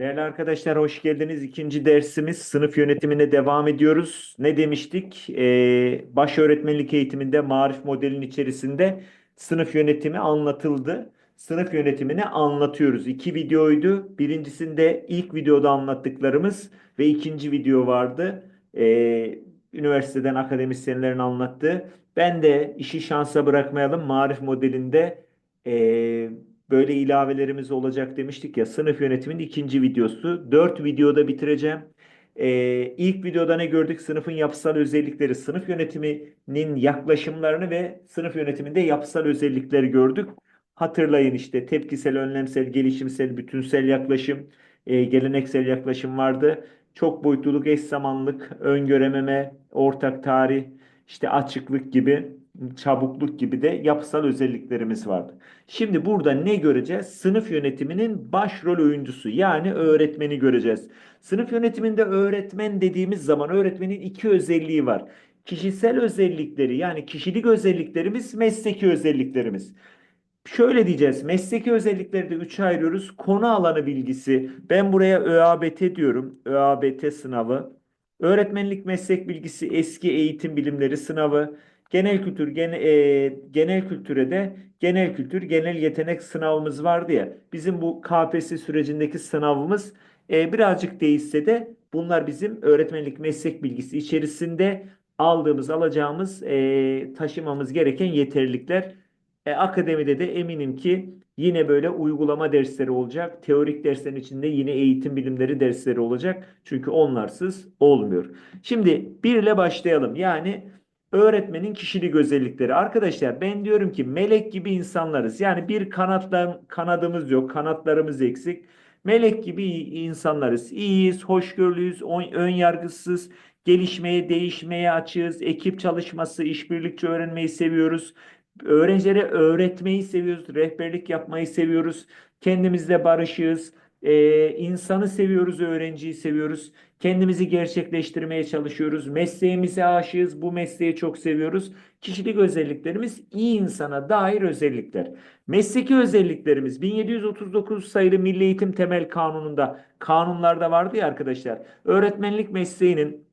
Değerli arkadaşlar hoş geldiniz. İkinci dersimiz sınıf yönetimine devam ediyoruz. Ne demiştik? Ee, baş öğretmenlik eğitiminde marif modelin içerisinde sınıf yönetimi anlatıldı. Sınıf yönetimini anlatıyoruz. İki videoydu. Birincisinde ilk videoda anlattıklarımız ve ikinci video vardı. Ee, üniversiteden akademisyenlerin anlattığı. Ben de işi şansa bırakmayalım. Marif modelinde ee, böyle ilavelerimiz olacak demiştik ya. Sınıf yönetiminin ikinci videosu. Dört videoda bitireceğim. Ee, ilk videoda ne gördük? Sınıfın yapısal özellikleri, sınıf yönetiminin yaklaşımlarını ve sınıf yönetiminde yapısal özellikleri gördük. Hatırlayın işte tepkisel, önlemsel, gelişimsel, bütünsel yaklaşım, e, geleneksel yaklaşım vardı. Çok boyutluluk, eş zamanlılık, öngörememe, ortak tarih, işte açıklık gibi, çabukluk gibi de yapısal özelliklerimiz vardı. Şimdi burada ne göreceğiz? Sınıf yönetiminin başrol oyuncusu yani öğretmeni göreceğiz. Sınıf yönetiminde öğretmen dediğimiz zaman öğretmenin iki özelliği var. Kişisel özellikleri yani kişilik özelliklerimiz, mesleki özelliklerimiz. Şöyle diyeceğiz. Mesleki özellikleri de üçe ayırıyoruz. Konu alanı bilgisi. Ben buraya ÖABT diyorum. ÖABT sınavı. Öğretmenlik meslek bilgisi eski eğitim bilimleri sınavı. Genel kültür, gene, e, genel kültüre de genel kültür, genel yetenek sınavımız vardı ya. Bizim bu KPSS sürecindeki sınavımız e, birazcık değişse de bunlar bizim öğretmenlik meslek bilgisi içerisinde aldığımız, alacağımız, e, taşımamız gereken yeterlilikler. E, akademide de eminim ki yine böyle uygulama dersleri olacak. Teorik derslerin içinde yine eğitim bilimleri dersleri olacak. Çünkü onlarsız olmuyor. Şimdi bir ile başlayalım. Yani öğretmenin kişilik özellikleri. Arkadaşlar ben diyorum ki melek gibi insanlarız. Yani bir kanatlar, kanadımız yok, kanatlarımız eksik. Melek gibi insanlarız. İyiyiz, hoşgörülüyüz, ön yargısız, gelişmeye, değişmeye açığız. Ekip çalışması, işbirlikçi öğrenmeyi seviyoruz. Öğrencilere öğretmeyi seviyoruz, rehberlik yapmayı seviyoruz. Kendimizle barışığız. Ee, insanı seviyoruz, öğrenciyi seviyoruz. Kendimizi gerçekleştirmeye çalışıyoruz. Mesleğimize aşığız, bu mesleği çok seviyoruz. Kişilik özelliklerimiz iyi insana dair özellikler. Mesleki özelliklerimiz 1739 sayılı Milli Eğitim Temel Kanunu'nda, kanunlarda vardı ya arkadaşlar. Öğretmenlik mesleğinin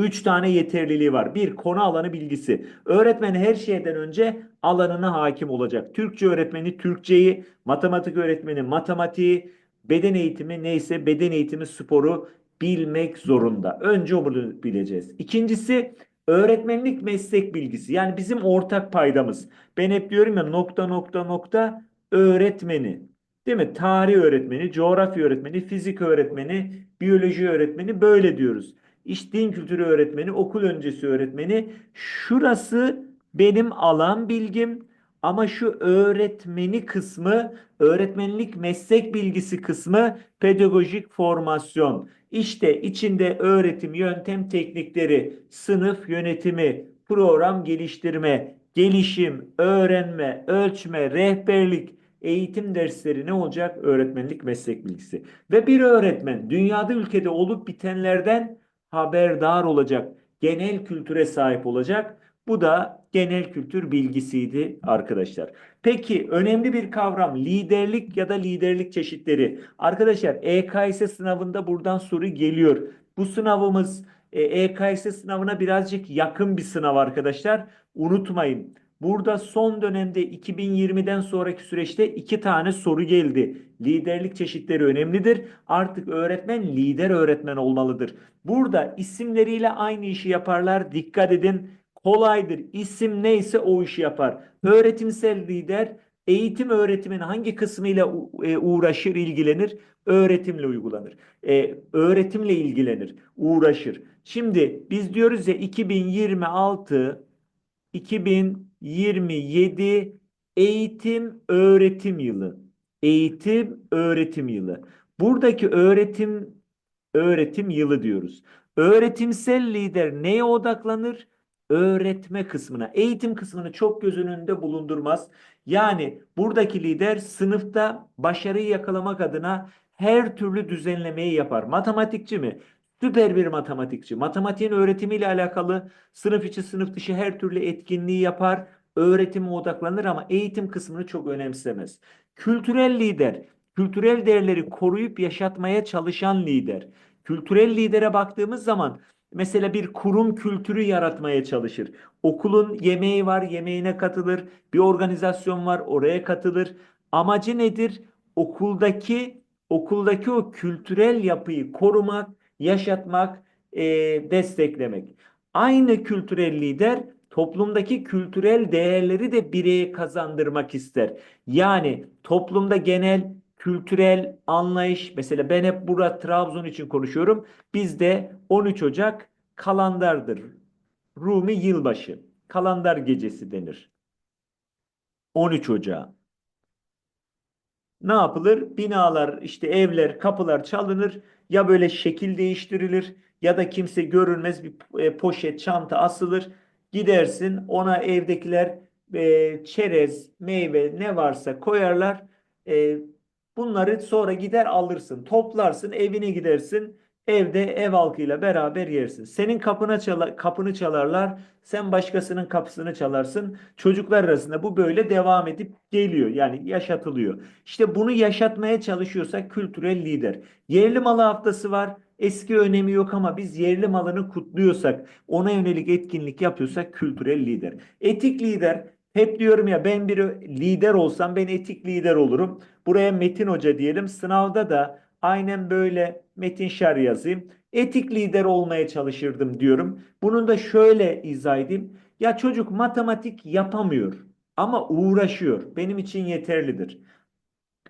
Üç tane yeterliliği var. Bir, konu alanı bilgisi. Öğretmen her şeyden önce alanına hakim olacak. Türkçe öğretmeni Türkçeyi, matematik öğretmeni matematiği, beden eğitimi neyse beden eğitimi sporu bilmek zorunda. Önce onu bileceğiz. İkincisi öğretmenlik meslek bilgisi. Yani bizim ortak paydamız. Ben hep diyorum ya nokta nokta nokta öğretmeni. Değil mi? Tarih öğretmeni, coğrafya öğretmeni, fizik öğretmeni, biyoloji öğretmeni böyle diyoruz. İş din kültürü öğretmeni, okul öncesi öğretmeni. Şurası benim alan bilgim ama şu öğretmeni kısmı, öğretmenlik meslek bilgisi kısmı pedagojik formasyon. İşte içinde öğretim, yöntem, teknikleri, sınıf yönetimi, program geliştirme, gelişim, öğrenme, ölçme, rehberlik, eğitim dersleri ne olacak? Öğretmenlik meslek bilgisi. Ve bir öğretmen dünyada ülkede olup bitenlerden haberdar olacak, genel kültüre sahip olacak. Bu da genel kültür bilgisiydi arkadaşlar. Peki önemli bir kavram liderlik ya da liderlik çeşitleri. Arkadaşlar EKS sınavında buradan soru geliyor. Bu sınavımız e, EKS sınavına birazcık yakın bir sınav arkadaşlar. Unutmayın. Burada son dönemde 2020'den sonraki süreçte iki tane soru geldi. Liderlik çeşitleri önemlidir. Artık öğretmen lider öğretmen olmalıdır. Burada isimleriyle aynı işi yaparlar. Dikkat edin. Kolaydır. İsim neyse o işi yapar. Öğretimsel lider eğitim öğretimin hangi kısmıyla e, uğraşır, ilgilenir? Öğretimle uygulanır. Ee, öğretimle ilgilenir, uğraşır. Şimdi biz diyoruz ya 2026 2027 eğitim öğretim yılı. Eğitim öğretim yılı. Buradaki öğretim öğretim yılı diyoruz. Öğretimsel lider neye odaklanır? Öğretme kısmına, eğitim kısmını çok göz önünde bulundurmaz. Yani buradaki lider sınıfta başarıyı yakalamak adına her türlü düzenlemeyi yapar. Matematikçi mi? Süper bir matematikçi. Matematiğin öğretimiyle alakalı sınıf içi sınıf dışı her türlü etkinliği yapar. Öğretime odaklanır ama eğitim kısmını çok önemsemez. Kültürel lider Kültürel değerleri koruyup yaşatmaya çalışan lider. Kültürel lidere baktığımız zaman mesela bir kurum kültürü yaratmaya çalışır. Okulun yemeği var, yemeğine katılır. Bir organizasyon var, oraya katılır. Amacı nedir? Okuldaki okuldaki o kültürel yapıyı korumak, yaşatmak, e, desteklemek. Aynı kültürel lider toplumdaki kültürel değerleri de bireye kazandırmak ister. Yani toplumda genel kültürel anlayış mesela ben hep burada Trabzon için konuşuyorum. Bizde 13 Ocak kalandardır. Rumi yılbaşı. Kalandar gecesi denir. 13 Ocağı. Ne yapılır? Binalar, işte evler, kapılar çalınır. Ya böyle şekil değiştirilir ya da kimse görünmez bir e, poşet, çanta asılır. Gidersin ona evdekiler e, çerez, meyve ne varsa koyarlar. E, bunları sonra gider alırsın. Toplarsın, evine gidersin. Evde ev halkıyla beraber yersin. Senin kapına çala- kapını çalarlar. Sen başkasının kapısını çalarsın. Çocuklar arasında bu böyle devam edip geliyor. Yani yaşatılıyor. İşte bunu yaşatmaya çalışıyorsak kültürel lider. Yerli malı haftası var. Eski önemi yok ama biz yerli malını kutluyorsak, ona yönelik etkinlik yapıyorsak kültürel lider. Etik lider, hep diyorum ya ben bir lider olsam ben etik lider olurum. Buraya Metin Hoca diyelim. Sınavda da aynen böyle Metin Şer yazayım. Etik lider olmaya çalışırdım diyorum. Bunun da şöyle izah edeyim. Ya çocuk matematik yapamıyor ama uğraşıyor. Benim için yeterlidir.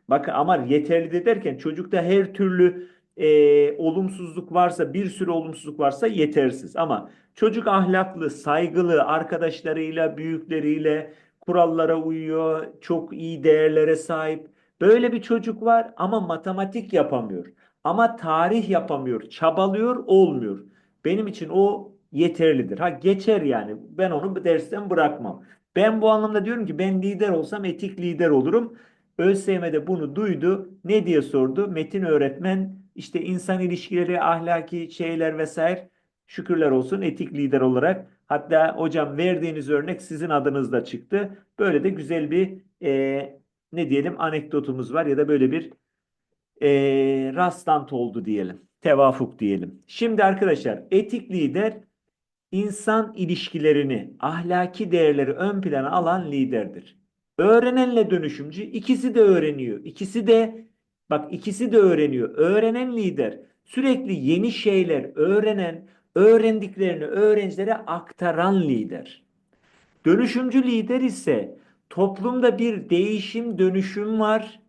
Bakın ama yeterli derken çocukta her türlü e, olumsuzluk varsa, bir sürü olumsuzluk varsa yetersiz. Ama çocuk ahlaklı, saygılı, arkadaşlarıyla, büyükleriyle kurallara uyuyor, çok iyi değerlere sahip. Böyle bir çocuk var ama matematik yapamıyor. Ama tarih yapamıyor, çabalıyor, olmuyor. Benim için o yeterlidir. Ha geçer yani. Ben onu dersten bırakmam. Ben bu anlamda diyorum ki ben lider olsam etik lider olurum. ÖSYM'de bunu duydu. Ne diye sordu? Metin öğretmen işte insan ilişkileri, ahlaki şeyler vesaire şükürler olsun etik lider olarak. Hatta hocam verdiğiniz örnek sizin adınızda çıktı. Böyle de güzel bir e, ne diyelim anekdotumuz var ya da böyle bir e, rastlantı oldu diyelim. Tevafuk diyelim. Şimdi arkadaşlar etik lider insan ilişkilerini, ahlaki değerleri ön plana alan liderdir. Öğrenenle dönüşümcü ikisi de öğreniyor. İkisi de bak ikisi de öğreniyor. Öğrenen lider sürekli yeni şeyler öğrenen, öğrendiklerini öğrencilere aktaran lider. Dönüşümcü lider ise toplumda bir değişim dönüşüm var.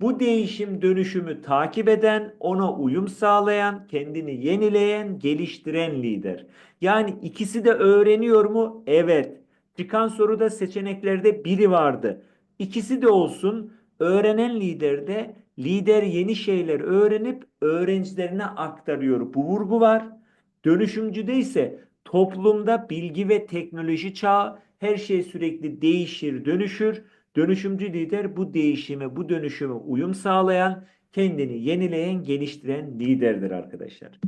Bu değişim dönüşümü takip eden, ona uyum sağlayan, kendini yenileyen, geliştiren lider. Yani ikisi de öğreniyor mu? Evet. Çıkan soruda seçeneklerde biri vardı. İkisi de olsun. Öğrenen lider de lider yeni şeyler öğrenip öğrencilerine aktarıyor. Bu vurgu var. Dönüşümcüde ise toplumda bilgi ve teknoloji çağı her şey sürekli değişir, dönüşür. Dönüşümcü lider bu değişime, bu dönüşüme uyum sağlayan, kendini yenileyen, geliştiren liderdir arkadaşlar.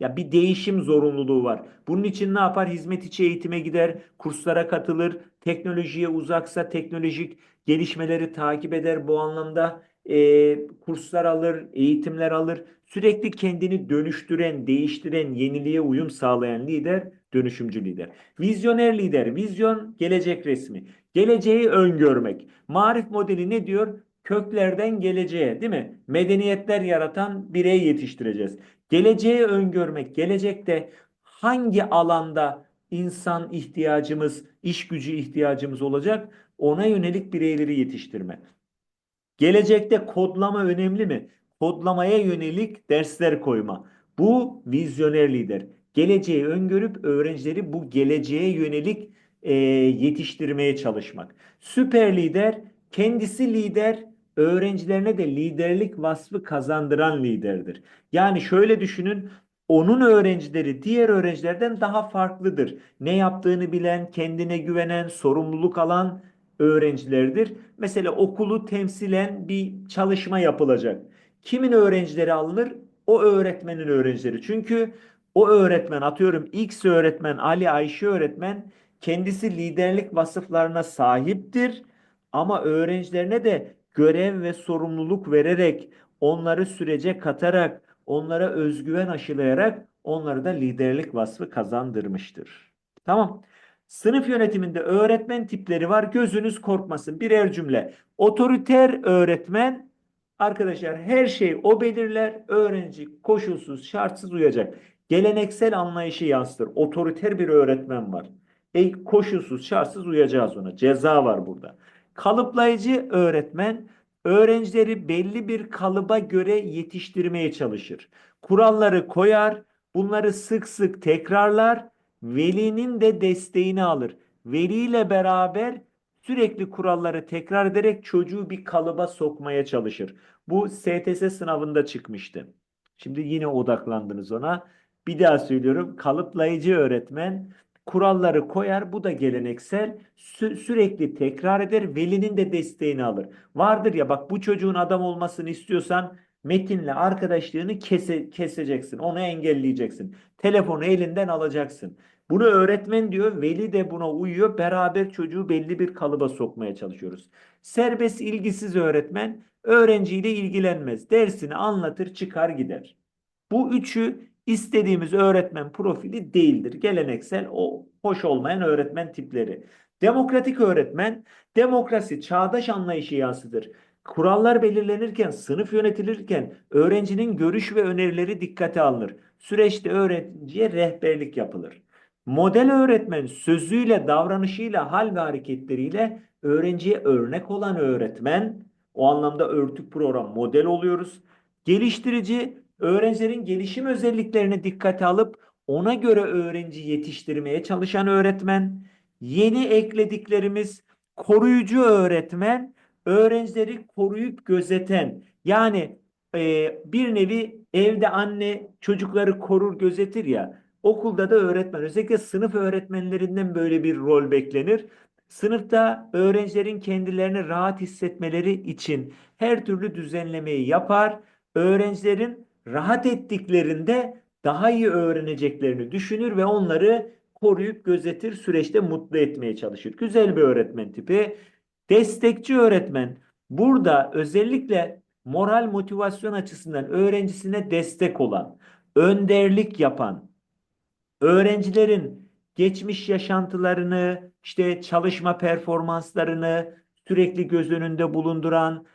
Ya bir değişim zorunluluğu var. Bunun için ne yapar? Hizmet içi eğitime gider, kurslara katılır, teknolojiye uzaksa teknolojik gelişmeleri takip eder. Bu anlamda e, kurslar alır, eğitimler alır. Sürekli kendini dönüştüren, değiştiren, yeniliğe uyum sağlayan lider dönüşümcü lider. Vizyoner lider, vizyon gelecek resmi. Geleceği öngörmek. Marif modeli ne diyor? Köklerden geleceğe, değil mi? Medeniyetler yaratan birey yetiştireceğiz. Geleceği öngörmek, gelecekte hangi alanda insan ihtiyacımız, iş gücü ihtiyacımız olacak? Ona yönelik bireyleri yetiştirme. Gelecekte kodlama önemli mi? Kodlamaya yönelik dersler koyma. Bu vizyoner lider. Geleceği öngörüp öğrencileri bu geleceğe yönelik e, yetiştirmeye çalışmak. Süper lider, kendisi lider, öğrencilerine de liderlik vasfı kazandıran liderdir. Yani şöyle düşünün, onun öğrencileri diğer öğrencilerden daha farklıdır. Ne yaptığını bilen, kendine güvenen, sorumluluk alan öğrencilerdir. Mesela okulu temsilen bir çalışma yapılacak. Kimin öğrencileri alınır? O öğretmenin öğrencileri. Çünkü o öğretmen atıyorum X öğretmen, Ali Ayşe öğretmen kendisi liderlik vasıflarına sahiptir ama öğrencilerine de görev ve sorumluluk vererek, onları sürece katarak, onlara özgüven aşılayarak onları da liderlik vasfı kazandırmıştır. Tamam. Sınıf yönetiminde öğretmen tipleri var. Gözünüz korkmasın. Birer cümle. Otoriter öğretmen arkadaşlar her şey o belirler. Öğrenci koşulsuz, şartsız uyacak. Geleneksel anlayışı yansıtır. Otoriter bir öğretmen var. E, koşulsuz, şartsız uyacağız ona. Ceza var burada. Kalıplayıcı öğretmen öğrencileri belli bir kalıba göre yetiştirmeye çalışır. Kuralları koyar, bunları sık sık tekrarlar, velinin de desteğini alır. Veliyle beraber sürekli kuralları tekrar ederek çocuğu bir kalıba sokmaya çalışır. Bu STS sınavında çıkmıştı. Şimdi yine odaklandınız ona. Bir daha söylüyorum. Kalıplayıcı öğretmen kuralları koyar. Bu da geleneksel. Sü- sürekli tekrar eder. Velinin de desteğini alır. Vardır ya bak bu çocuğun adam olmasını istiyorsan Metinle arkadaşlığını kese, keseceksin. Onu engelleyeceksin. Telefonu elinden alacaksın. Bunu öğretmen diyor. Veli de buna uyuyor. Beraber çocuğu belli bir kalıba sokmaya çalışıyoruz. Serbest ilgisiz öğretmen öğrenciyle ilgilenmez. Dersini anlatır çıkar gider. Bu üçü istediğimiz öğretmen profili değildir. Geleneksel o hoş olmayan öğretmen tipleri. Demokratik öğretmen demokrasi, çağdaş anlayışı yansıtır. Kurallar belirlenirken, sınıf yönetilirken öğrencinin görüş ve önerileri dikkate alınır. Süreçte öğrenciye rehberlik yapılır. Model öğretmen sözüyle, davranışıyla, hal ve hareketleriyle öğrenciye örnek olan öğretmen. O anlamda örtük program model oluyoruz. Geliştirici öğrencilerin gelişim özelliklerini dikkate alıp ona göre öğrenci yetiştirmeye çalışan öğretmen. Yeni eklediklerimiz koruyucu öğretmen, öğrencileri koruyup gözeten. Yani e, bir nevi evde anne çocukları korur gözetir ya. Okulda da öğretmen, özellikle sınıf öğretmenlerinden böyle bir rol beklenir. Sınıfta öğrencilerin kendilerini rahat hissetmeleri için her türlü düzenlemeyi yapar. Öğrencilerin rahat ettiklerinde daha iyi öğreneceklerini düşünür ve onları koruyup gözetir, süreçte mutlu etmeye çalışır. Güzel bir öğretmen tipi. Destekçi öğretmen burada özellikle moral motivasyon açısından öğrencisine destek olan, önderlik yapan, öğrencilerin geçmiş yaşantılarını, işte çalışma performanslarını sürekli göz önünde bulunduran,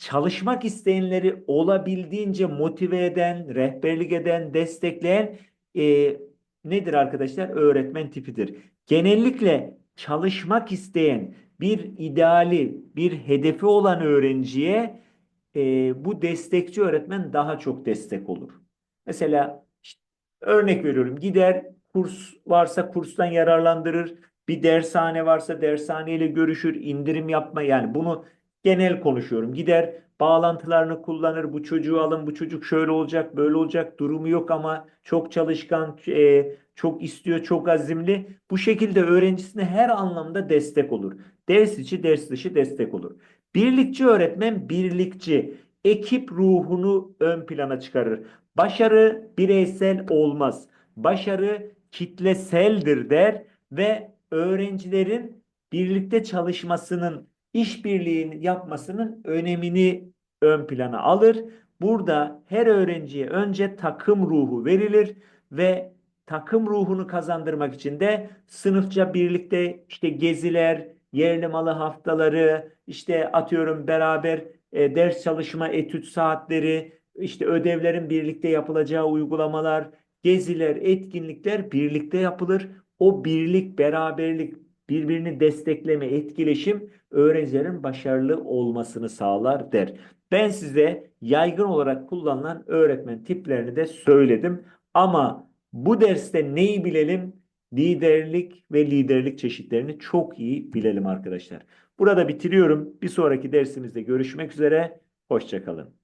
çalışmak isteyenleri olabildiğince motive eden, rehberlik eden, destekleyen e, nedir arkadaşlar? Öğretmen tipidir. Genellikle çalışmak isteyen, bir ideali, bir hedefi olan öğrenciye e, bu destekçi öğretmen daha çok destek olur. Mesela işte örnek veriyorum gider kurs varsa kurstan yararlandırır. Bir dershane varsa dershaneyle görüşür, indirim yapma yani bunu genel konuşuyorum. Gider bağlantılarını kullanır. Bu çocuğu alın, bu çocuk şöyle olacak, böyle olacak. Durumu yok ama çok çalışkan, e, çok istiyor, çok azimli. Bu şekilde öğrencisine her anlamda destek olur. Ders içi, ders dışı destek olur. Birlikçi öğretmen birlikçi, ekip ruhunu ön plana çıkarır. Başarı bireysel olmaz. Başarı kitleseldir der ve öğrencilerin birlikte çalışmasının, işbirliğini yapmasının önemini ön plana alır. Burada her öğrenciye önce takım ruhu verilir ve takım ruhunu kazandırmak için de sınıfça birlikte işte geziler, yerli malı haftaları, işte atıyorum beraber e, ders çalışma etüt saatleri, işte ödevlerin birlikte yapılacağı uygulamalar, geziler, etkinlikler birlikte yapılır. O birlik, beraberlik, birbirini destekleme, etkileşim öğrencilerin başarılı olmasını sağlar der. Ben size yaygın olarak kullanılan öğretmen tiplerini de söyledim. Ama bu derste neyi bilelim? Liderlik ve liderlik çeşitlerini çok iyi bilelim arkadaşlar. Burada bitiriyorum. Bir sonraki dersimizde görüşmek üzere. Hoşçakalın.